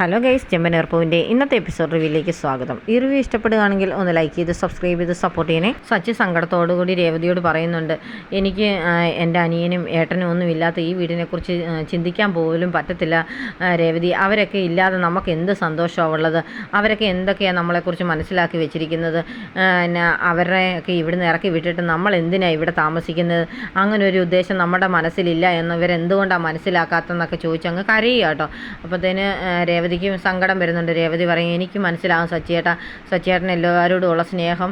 Hello guys ചെമ്പനേർപ്പുവിന്റെ ഇന്നത്തെ episode റിവ്യൂയിലേക്ക് സ്വാഗതം. ഈ റിവ്യൂ ഇഷ്ടപ്പെടുകയാണെങ്കിൽ ഒന്ന് ലൈക്ക് ചെയ്ത് സബ്സ്ക്രൈബ് ചെയ്ത് സപ്പോർട്ട് ചെയ്യണേ. സച്ചി സങ്കടത്തോടുകൂടി രേവതിയോട് പറയുന്നുണ്ട് എനിക്ക് എന്റെ അനിയനും ഏട്ടനും ഒന്നും ഇല്ലാത്ത ഈ വീടിനെക്കുറിച്ച് ചിന്തിക്കാൻ പോലും പറ്റത്തില്ല രേവതി. അവരൊക്കെ ഇല്ലാതെ നമുക്ക് എന്ത് സന്തോഷമാണ് ഉള്ളത്? അവരൊക്കെ എന്തൊക്കെയാണ് നമ്മളെക്കുറിച്ച് മനസ്സിലാക്കി വെച്ചിരിക്കുന്നത്? പിന്നെ അവരെയൊക്കെ ഇവിടുന്ന് ഇറക്കി വിട്ടിട്ട് നമ്മൾ എന്തിനാണ് ഇവിടെ താമസിക്കുന്നത്? അങ്ങനെ ഒരു ഉദ്ദേശം നമ്മുടെ മനസ്സിലില്ല എന്നവരെന്തുകൊണ്ടാണ് മനസ്സിലാക്കാത്തതെന്നൊക്കെ ചോദിച്ചങ്ങ് കരയുക കേട്ടോ. അപ്പോഴത്തേന് രേവതിക്ക് സങ്കടം വരുന്നുണ്ട്. രേവതി പറയും എനിക്ക് മനസ്സിലാകും സച്ചിയേട്ട. സച്ചിയേട്ടൻ എല്ലാവരോടും ഉള്ള സ്നേഹം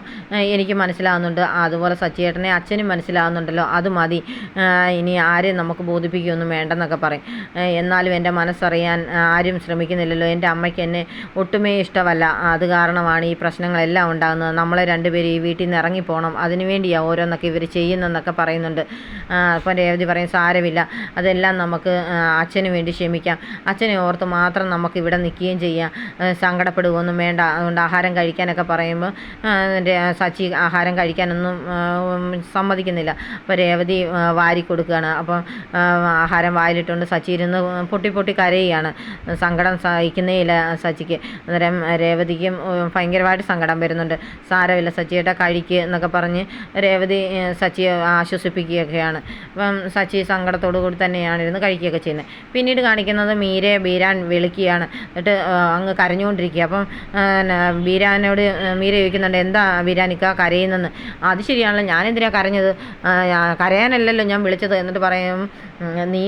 എനിക്ക് മനസ്സിലാകുന്നുണ്ട് അതുപോലെ സച്ചിയേട്ടനെ അച്ഛനും മനസ്സിലാകുന്നുണ്ടല്ലോ അത് മതി. ഇനി ആരെയും നമുക്ക് ബോധിപ്പിക്കുകയൊന്നും വേണ്ടെന്നൊക്കെ പറയും. എന്നാലും എന്റെ മനസ്സറിയാൻ ആരും ശ്രമിക്കുന്നില്ലല്ലോ. എന്റെ അമ്മയ്ക്ക് എന്നെ ഒട്ടുമേ ഇഷ്ടമല്ല. അത് കാരണമാണ് ഈ പ്രശ്നങ്ങളെല്ലാം ഉണ്ടാകുന്നത്. നമ്മളെ രണ്ടുപേരും ഈ വീട്ടിൽ നിന്ന് ഇറങ്ങിപ്പോകണം അതിനുവേണ്ടിയാണ് ഓരോന്നൊക്കെ ഇവർ ചെയ്യുന്നതെന്നൊക്കെ പറയുന്നുണ്ട്. അപ്പം രേവതി പറയും സാരമില്ല. അതെല്ലാം നമുക്ക് അച്ഛന് വേണ്ടി ക്ഷമിക്കാം. അച്ഛനെ ഓർത്ത് മാത്രം നമുക്ക് ഇവിടെ നിൽക്കുകയും ചെയ്യാം. സങ്കടപ്പെടുകയൊന്നും വേണ്ട. അതുകൊണ്ട് ആഹാരം കഴിക്കാനൊക്കെ പറയുമ്പോൾ എന്റെ സച്ചി ആഹാരം കഴിക്കാനൊന്നും സമ്മതിക്കുന്നില്ല. അപ്പോൾ രേവതി വാരി കൊടുക്കുകയാണ്. അപ്പം ആഹാരം വായിലിട്ടുകൊണ്ട് സച്ചി ഇരുന്ന് പൊട്ടി പൊട്ടി കരയുകയാണ്. സങ്കടം സഹിക്കുന്നേ ഇല്ല സച്ചിക്ക്. അന്നേരം രേവതിക്കും ഭയങ്കരമായിട്ട് സങ്കടം വരുന്നുണ്ട്. സാരമില്ല സച്ചിയുടെ കഴിക്ക് എന്നൊക്കെ പറഞ്ഞ് രേവതി സച്ചിയെ ആശ്വസിപ്പിക്കുകയൊക്കെയാണ്. അപ്പം സച്ചി സങ്കടത്തോടു കൂടി തന്നെയാണ് ഇരുന്ന് കഴിക്കുകയൊക്കെ ചെയ്യുന്നത്. പിന്നീട് കാണിക്കുന്നത് മീരയെ ബീരാൻ വിളിക്കുകയാണ്. എന്നിട്ട് അങ്ങ് കരഞ്ഞുകൊണ്ടിരിക്കുക. അപ്പം ബീരാനോട് മീര ചോദിക്കുന്നുണ്ട് എന്താ ബീരാനിക്ക കരയുന്നെന്ന്? അത് ശരിയാണല്ലോ ഞാനെന്തിനാ കരഞ്ഞത്? കരയാനല്ലല്ലോ ഞാൻ വിളിച്ചത് എന്നിട്ട് പറയും നീ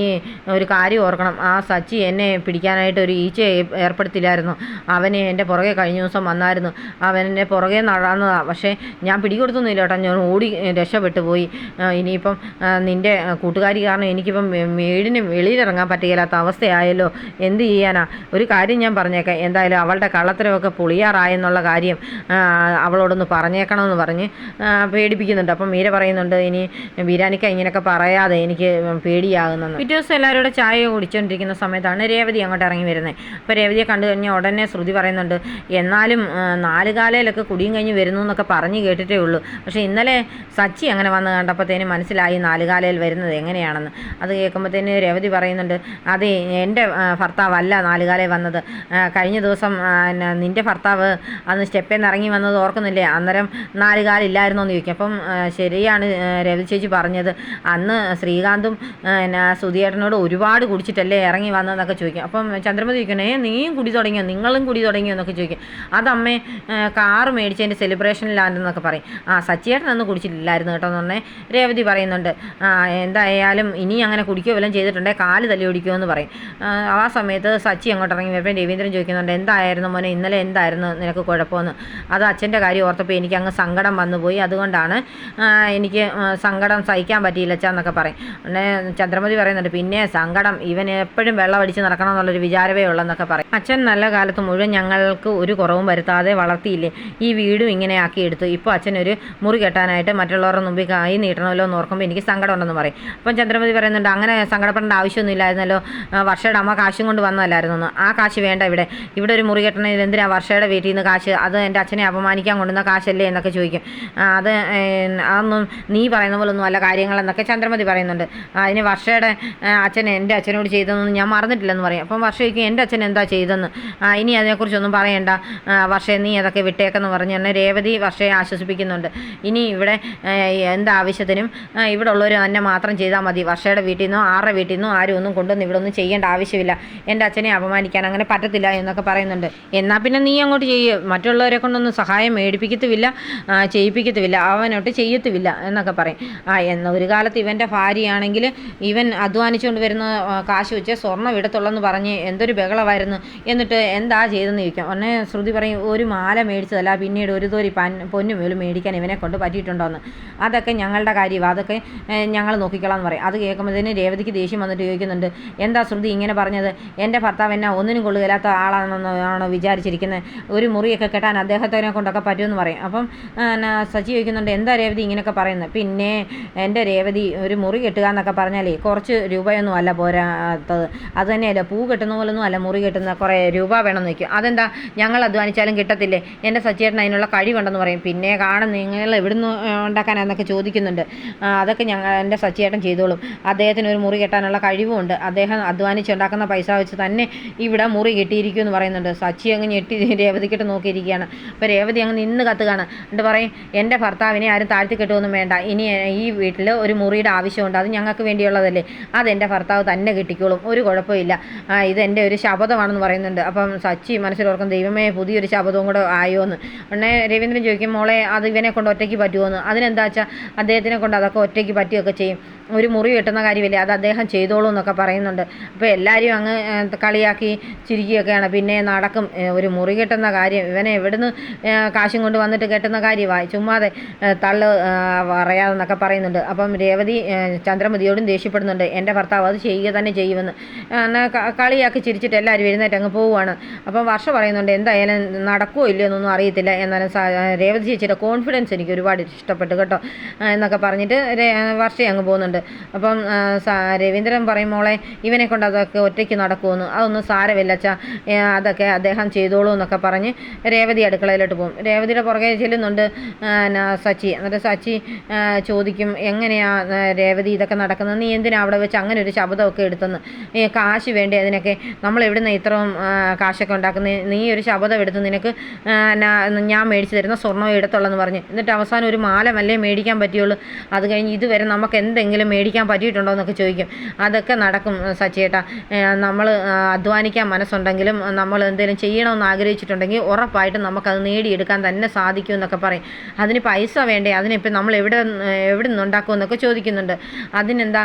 ഒരു കാര്യം ഓർക്കണം. ആ സച്ചി എന്നെ പിടിക്കാനായിട്ട് ഒരു ഈച്ച ഏർപ്പെടുത്തില്ലായിരുന്നു. അവന് എന്റെ പുറകെ കഴിഞ്ഞ ദിവസം വന്നായിരുന്നു. അവൻ എന്നെ പുറകെ നടന്നതാണ് പക്ഷേ ഞാൻ പിടികൊടുത്തൊന്നുമില്ല കേട്ടോ. ഞാൻ ഓടി രക്ഷപ്പെട്ടു പോയി. ഇനിയിപ്പം നിന്റെ കൂട്ടുകാരി കാരണം എനിക്കിപ്പം വീടിന് വെളിയിലിറങ്ങാൻ പറ്റുകയില്ലാത്ത അവസ്ഥയായല്ലോ. എന്ത് ചെയ്യാനാ? ഒരു കാര്യം ഞാൻ പറഞ്ഞേക്കാം. എന്തായാലും അവളുടെ കള്ളത്തരമൊക്കെ പൊളിയാറായെന്നുള്ള കാര്യം അവളോടൊന്ന് പറഞ്ഞേക്കണമെന്ന് പറഞ്ഞ് പേടിപ്പിക്കുന്നുണ്ട്. അപ്പം മീര പറയുന്നുണ്ട് ഇനി ബീരാനിക്ക ഇങ്ങനെയൊക്കെ പറയാതെ എനിക്ക് പേടിയാകുന്നെന്ന്. പിറ്റേ ദിവസം എല്ലാവരും കൂടെ ചായ കുടിച്ചുകൊണ്ടിരിക്കുന്ന സമയത്താണ് രേവതി അങ്ങോട്ട് ഇറങ്ങി വരുന്നത് അപ്പോൾ രേവതിയെ കണ്ടു കഴിഞ്ഞാൽ ഉടനെ ശ്രുതി പറയുന്നുണ്ട് എന്നാലും ആ, നാല് കാലയിലൊക്കെ കുടിയും കഴിഞ്ഞ് വരുന്നു എന്നൊക്കെ പറഞ്ഞ് കേട്ടിട്ടേ ഉള്ളൂ. പക്ഷേ ഇന്നലെ സച്ചി അങ്ങനെ വന്ന് കണ്ടപ്പോഴത്തേന് മനസ്സിലായി നാല് കാലയിൽ വരുന്നത് എങ്ങനെയാണെന്ന്. അത് കേൾക്കുമ്പോഴത്തേന് രേവതി പറയുന്നുണ്ട് അതെ എന്റെ ഭർത്താവല്ല നാല് കാലയിൽ വന്നത് കഴിഞ്ഞ ദിവസം പിന്നെ നിന്റെ ഭർത്താവ് അന്ന് സ്റ്റെപ്പിൽ നിന്ന് ഇറങ്ങി വന്നത് ഓർക്കുന്നില്ലേ? അന്നേരം നാല് കാലില്ലായിരുന്നോ എന്ന് ചോദിക്കും. അപ്പം ശരിയാണ് രവി ചേച്ചി പറഞ്ഞത്. അന്ന് ശ്രീകാന്തും പിന്നെ സുധിയേട്ടനോട് ഒരുപാട് കുടിച്ചിട്ടല്ലേ ഇറങ്ങി വന്നതെന്നൊക്കെ ചോദിക്കും. അപ്പം ചന്ദ്രമതി ചോദിക്കണേ നീയും കുടി തുടങ്ങിയോ? നിങ്ങളും കുടി തുടങ്ങിയോ? എന്നൊക്കെ ചോദിക്കും. അതമ്മേ കാറ് മേടിച്ചതിന്റെ സെലിബ്രേഷനിലാണെന്നൊക്കെ പറയും. ആ സച്ചിയേട്ടൻ അന്ന് കുടിച്ചിട്ടില്ലായിരുന്നു കേട്ടോ എന്ന് രേവതി പറയുന്നുണ്ട്. എന്തായാലും ഇനി അങ്ങനെ കുടിക്കുകയോ വല്ലതും ചെയ്തിട്ടുണ്ടെങ്കിൽ കാൽ തല്ലി ഓടിക്കുമോ എന്ന് പറയും ആ സമയത്ത് സച്ചി അങ്ങോട്ട് ഇറങ്ങി വരുമ്പോൾ രവീന്ദ്രൻ ചോദിക്കുന്നുണ്ട് എന്തായിരുന്നു മോനെ ഇന്നലെ എന്തായിരുന്നു നിനക്ക് കുഴപ്പമെന്ന്? അത് അച്ഛന്റെ കാര്യം ഓർത്തപ്പോൾ എനിക്ക് അങ്ങ് സങ്കടം വന്നുപോയി. അതുകൊണ്ടാണ് എനിക്ക് സങ്കടം സഹിക്കാൻ പറ്റിയില്ല എന്നൊക്കെ പറയും. ചന്ദ്രമതി പറയുന്നുണ്ട് പിന്നെ സങ്കടം ഇവൻ എപ്പോഴും വെള്ളം അടിച്ച് നടക്കണം എന്നുള്ളൊരു വിചാരമേ ഉള്ളെന്നൊക്കെ പറയും. അച്ഛൻ നല്ല കാലത്ത് മുഴുവൻ ഞങ്ങൾക്ക് ഒരു കുറവും വരുത്താതെ വളർത്തിയില്ലേ ഈ വീടും ഇങ്ങനെ ആക്കിയെടുത്തു ഇപ്പോൾ അച്ഛൻ ഒരു മുറി കെട്ടാനായിട്ട് മറ്റുള്ളവരുടെ മുമ്പിൽ കൈ നീട്ടണമല്ലോ എന്ന് ഓർക്കുമ്പോൾ എനിക്ക് സങ്കടം ഉണ്ടെന്ന് പറയും. അപ്പം ചന്ദ്രമതി പറയുന്നുണ്ട് അങ്ങനെ സങ്കടപ്പെടേണ്ട ആവശ്യമൊന്നുമില്ലായിരുന്നല്ലോ വർഷയുടെ അമ്മ കാശും കൊണ്ട് വന്നതല്ലായിരുന്നു? ആ കാശ് വേണ്ട ഇവിടെ. ഇവിടെ ഒരു മുറി കെട്ടണ എന്തിനാ വർഷയുടെ വീട്ടിൽ നിന്ന് കാശ്? അത് എന്റെ അച്ഛനെ അപമാനിക്കാൻ കൊണ്ടുവന്ന കാശല്ലേ എന്നൊക്കെ ചോദിക്കും. അത് അതൊന്നും നീ പറയുന്ന പോലെ ഒന്നും അല്ല കാര്യങ്ങളെന്നൊക്കെ ചന്ദ്രമതി പറയുന്നുണ്ട്. അതിന് വർഷയുടെ അച്ഛൻ എന്റെ അച്ഛനോട് ചെയ്തതെന്ന് ഞാൻ മറന്നിട്ടില്ലെന്ന് പറയും. അപ്പം വർഷ ചോദിക്കും എന്റെ അച്ഛൻ എന്താ ചെയ്തെന്ന് ഇനി അതിനെക്കുറിച്ചൊന്നും പറയണ്ട. വർഷ നീ അതൊക്കെ വിട്ടേക്കെന്ന് പറഞ്ഞ് തന്നെ രേവതി വർഷയെ ആശ്വസിപ്പിക്കുന്നുണ്ട്. ഇനി ഇവിടെ എന്താവശ്യത്തിനും ഇവിടെ ഉള്ളവർ തന്നെ മാത്രം ചെയ്താൽ മതി. വർഷയുടെ വീട്ടിൽ നിന്നോ ആരുടെ വീട്ടിൽ നിന്നോ ആരും ഒന്നും കൊണ്ടുവന്ന് ഇവിടെ ഒന്നും ചെയ്യേണ്ട ആവശ്യമില്ല. എന്റെ അച്ഛനെ അപമാനിക്കാൻ അങ്ങനെ പറ്റത്തില്ല എന്നൊക്കെ പറയുന്നുണ്ട്. എന്നാൽ പിന്നെ നീ അങ്ങോട്ട് ചെയ്യ്. മറ്റുള്ളവരെ കൊണ്ടൊന്നും സഹായം മേടിപ്പിക്കത്തുമില്ല ചെയ്യിപ്പിക്കത്തുമില്ല അവനോട്ട് ചെയ്യത്തുമില്ല എന്നൊക്കെ പറയും. ആ എന്ന ഒരു കാലത്ത് ഇവന്റെ ഭാര്യയാണെങ്കിൽ ഇവൻ അധ്വാനിച്ചുകൊണ്ട് വരുന്ന കാശ് വെച്ച് സ്വർണം ഇടത്തുള്ളെന്ന് പറഞ്ഞ് എന്തൊരു ബഹളമായിരുന്നു. എന്നിട്ട് എന്താ ചെയ്തെന്ന് ചോദിക്കാം. ഒന്നെ ശ്രുതി പറയും ഒരു മാല മേടിച്ചതല്ല പിന്നീട് ഒരു തോരി പൻ പൊന്നു പോലും മേടിക്കാൻ ഇവനെ കൊണ്ട് പറ്റിയിട്ടുണ്ടോയെന്ന് അതൊക്കെ ഞങ്ങളുടെ കാര്യമാണ് അതൊക്കെ ഞങ്ങൾ നോക്കിക്കളാന്ന് പറയും. അത് കേൾക്കുമ്പോഴത്തേന് രേവതിക്ക് ദേഷ്യം വന്നിട്ട് ചോദിക്കുന്നുണ്ട് എന്താ ശ്രുതി ഇങ്ങനെ പറഞ്ഞത്? എന്റെ ഭർത്താവ് എന്നാ ഒന്നിനും കൊള്ളുകയില്ലാത്ത ആളാണെന്നാണ് വിചാരിച്ചിരിക്കുന്നത്? ഒരു മുറിയൊക്കെ കെട്ടാൻ അദ്ദേഹത്തിനെ കൊണ്ടൊക്കെ പറ്റുമെന്ന് പറയും. അപ്പം സച്ചി ചോദിക്കുന്നുണ്ട് എന്താ രേവതി ഇങ്ങനെയൊക്കെ പറയുന്നത്? പിന്നെ എന്റെ രേവതി ഒരു മുറി കെട്ടുക എന്നൊക്കെ പറഞ്ഞാലേ കുറച്ച് രൂപയൊന്നും അല്ല പോരാത്തത്. അത് തന്നെയല്ല പൂ കെട്ടുന്ന പോലൊന്നും അല്ല മുറി കെട്ടുന്ന കുറേ രൂപ വേണമെന്ന് വയ്ക്കും അതെന്താ? ഞങ്ങൾ അധ്വാനിച്ചാലും കിട്ടത്തില്ലേ? എന്റെ സച്ചിയേട്ടൻ അതിനുള്ള കഴിവുണ്ടെന്ന് പറയും. പിന്നെ കാണും നിങ്ങൾ എവിടുന്ന് ഉണ്ടാക്കാനാന്നൊക്കെ ചോദിക്കുന്നുണ്ട്. അതൊക്കെ ഞങ്ങൾ എന്റെ സച്ചിയേട്ടൻ ചെയ്തോളും. അദ്ദേഹത്തിന് ഒരു മുറി കെട്ടാനുള്ള കഴിവുമുണ്ട്. അദ്ദേഹം അധ്വാനിച്ചുണ്ടാക്കുന്ന പൈസ വെച്ച് തന്നെ ഇവിടെ മുറി കെട്ടിയിരിക്കും എന്ന് പറയുന്നുണ്ട്. സച്ചി അങ്ങ് ഞെട്ടി രേവതിക്കിട്ട് നോക്കിയിരിക്കുകയാണ്. അപ്പോൾ രേവതി അങ്ങ് നിന്ന് കത്തുകയാണ്. എന്നിട്ട് പറയും എന്റെ ഭർത്താവിനെ ആരും താഴ്ത്തി കെട്ടുമൊന്നും വേണ്ട. ഇനി ഈ വീട്ടിൽ ഒരു മുറിയുടെ ആവശ്യമുണ്ട്. അത് ഞങ്ങൾക്ക് വേണ്ടിയുള്ളതല്ലേ. അതെന്റെ ഭർത്താവ് തന്നെ കിട്ടിക്കോളും. ഒരു കുഴപ്പമില്ല. ഇതെന്റെ ഒരു ശബദമാണെന്ന് പറയുന്നുണ്ട്. അപ്പം സച്ചി മനസ്സിലോർക്കും ദൈവമേ പുതിയൊരു ശബദവും കൂടെ ആയോ എന്ന് ഉടനെ രവീന്ദ്രൻ ചോദിക്കും മോളെ അത് ഇവനെ കൊണ്ട് ഒറ്റയ്ക്ക് പറ്റുമോ എന്ന് അതിനെന്താ വെച്ചാൽ അദ്ദേഹത്തിനെ കൊണ്ട് അതൊക്കെ ഒറ്റയ്ക്ക് പറ്റുകയൊക്കെ ചെയ്യും. ഒരു മുറി കിട്ടുന്ന കാര്യമില്ലേ? അത് അദ്ദേഹം ചെയ്തോളൂ എന്നൊക്കെ പറയുന്നുണ്ട്. അപ്പോൾ എല്ലാവരും അങ്ങ് കളിയാക്കി ചിരിക്കുകയൊക്കെയാണ്. പിന്നെ നടക്കും ഒരു മുറി കെട്ടുന്ന കാര്യം ഇവനെ എവിടുന്ന് കാശും കൊണ്ട് വന്നിട്ട് കെട്ടുന്ന കാര്യമായി ചുമ്മാതെ തള്ള് പറയാതെന്നൊക്കെ പറയുന്നുണ്ട്. അപ്പം രേവതി ചന്ദ്രമതിയോടും ദേഷ്യപ്പെടുന്നുണ്ട്. എന്റെ ഭർത്താവ് അത് ചെയ്യുക തന്നെ ചെയ്യുമെന്ന്. എന്നാൽ കളിയാക്കി ചിരിച്ചിട്ട് എല്ലാവരും എഴുന്നേറ്റ് അങ്ങ് പോവുകയാണ് അപ്പം വർഷ പറയുന്നുണ്ട് എന്തായാലും നടക്കുമോ ഇല്ലയോ എന്നൊന്നും അറിയത്തില്ല. എന്നാലും രേവതി ചേച്ചിയുടെ കോൺഫിഡൻസ് എനിക്ക് ഒരുപാട് ഇഷ്ടപ്പെട്ടു കേട്ടോ. എന്നൊക്കെ പറഞ്ഞിട്ട് വർഷ അങ്ങ് പോകുന്നുണ്ട്. അപ്പം രവീന്ദ്രൻ പറയുമ്പോളെ ഇവനെ കൊണ്ട് അതൊക്കെ ഒറ്റയ്ക്ക് നടക്കുമെന്ന് അതൊന്നും സാരമില്ല. അച്ഛാ ഏ, അതൊക്കെ അദ്ദേഹം ചെയ്തോളൂ എന്നൊക്കെ പറഞ്ഞ് രേവതി അടുക്കളയിലോട്ട് പോകും. രേവതിയുടെ പുറകെ ചെല്ലുന്നുണ്ട് സച്ചി. എന്നിട്ട് സച്ചി ചോദിക്കും എങ്ങനെയാ രേവതി ഇതൊക്കെ നടക്കുന്നത്? നീ എന്തിനാ അവിടെ വെച്ച് അങ്ങനെ ഒരു ശബ്ദമൊക്കെ എടുത്തെന്ന് ഈ കാശ് വേണ്ടി അതിനൊക്കെ? നമ്മൾ എവിടുന്ന് ഇത്രയും കാശൊക്കെ ഉണ്ടാക്കുന്നത്? നീ ഒരു ശബ്ദം എടുത്ത് നിനക്ക് ഞാൻ മേടിച്ചു തരുന്ന സ്വർണം എടുത്തുള്ളെന്ന് പറഞ്ഞ്. എന്നിട്ട് അവസാനം ഒരു മാലമല്ലേ മേടിക്കാൻ പറ്റുള്ളൂ? അത് കഴിഞ്ഞ് ഇതുവരെ നമുക്ക് എന്തെങ്കിലും മേടിക്കാൻ പറ്റിയിട്ടുണ്ടോ എന്നൊക്കെ ചോദിക്കും. അതൊക്കെ നടക്കും സച്ചേട്ടാ നമ്മൾ അധ്വാനിക്കാൻ മനസ്സുണ്ടെങ്കിലും നമ്മൾ എന്തെങ്കിലും ചെയ്യണമെന്ന് ആഗ്രഹിച്ചിട്ടുണ്ടെങ്കിൽ ഉറപ്പായിട്ടും നമുക്കത് നേടിയെടുക്കാൻ തന്നെ സാധിക്കും എന്നൊക്കെ പറയും. അതിന് പൈസ വേണ്ടേ? അതിനിപ്പോൾ നമ്മൾ എവിടെ നിന്ന് എവിടെ നിന്നുണ്ടാക്കും എന്നൊക്കെ ചോദിക്കുന്നുണ്ട്. അതിനെന്താ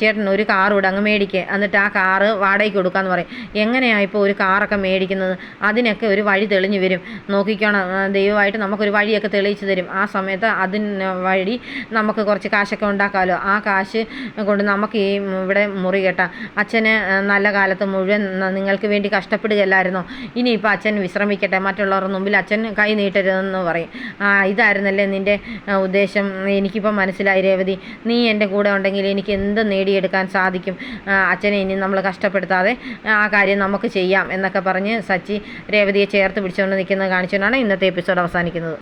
ചേട്ടൻ ഒരു കാർ ഇവിടെ അങ്ങ് മേടിക്കുക എന്നിട്ട് ആ കാറ് വാടകയ്ക്ക് കൊടുക്കാന്ന് പറയും. എങ്ങനെയാണ് ഇപ്പോൾ ഒരു കാറൊക്കെ മേടിക്കുന്നത്? അതിനൊക്കെ ഒരു വഴി തെളിഞ്ഞു വരും. നോക്കിക്കണം. ദൈവമായിട്ട് നമുക്കൊരു വഴിയൊക്കെ തെളിയിച്ചു തരും. ആ സമയത്ത് അതിന് വഴി നമുക്ക് കുറച്ച് കാശൊക്കെ ഉണ്ടാക്കാമല്ലോ. ആ കാശ് കൊണ്ട് നമുക്ക് ഈ ഇവിടെ മുറി കെട്ടാം. അച്ഛന് നല്ല കാലത്ത് മുഴുവൻ നിങ്ങൾക്ക് വേണ്ടി കഷ്ടപ്പെടുകയല്ലായിരുന്നോ? ഇനിയിപ്പോൾ അച്ഛൻ വിശ്രമിക്കട്ടെ മറ്റുള്ളവരുടെ മുമ്പിൽ അച്ഛൻ കൈ നീട്ടരുതെന്ന് പറയും. ആ ഇതായിരുന്നല്ലേ നിന്റെ ഉദ്ദേശം? എനിക്കിപ്പോൾ മനസ്സിലായി രേവതി. നീ എന്റെ കൂടെ ഉണ്ടെങ്കിൽ എനിക്ക് എന്ത് നേടിയെടുക്കാൻ സാധിക്കും? അച്ഛനെ ഇനി നമ്മൾ കഷ്ടപ്പെടുത്താതെ ആ കാര്യം നമുക്ക് ചെയ്യാം എന്നൊക്കെ പറഞ്ഞ് സച്ചി രേവതിയെ ചേർത്ത് പിടിച്ചുകൊണ്ട് നിൽക്കുന്നത് കാണിച്ചുകൊണ്ടാണ് ഇന്നത്തെ എപ്പിസോഡ് അവസാനിക്കുന്നത്.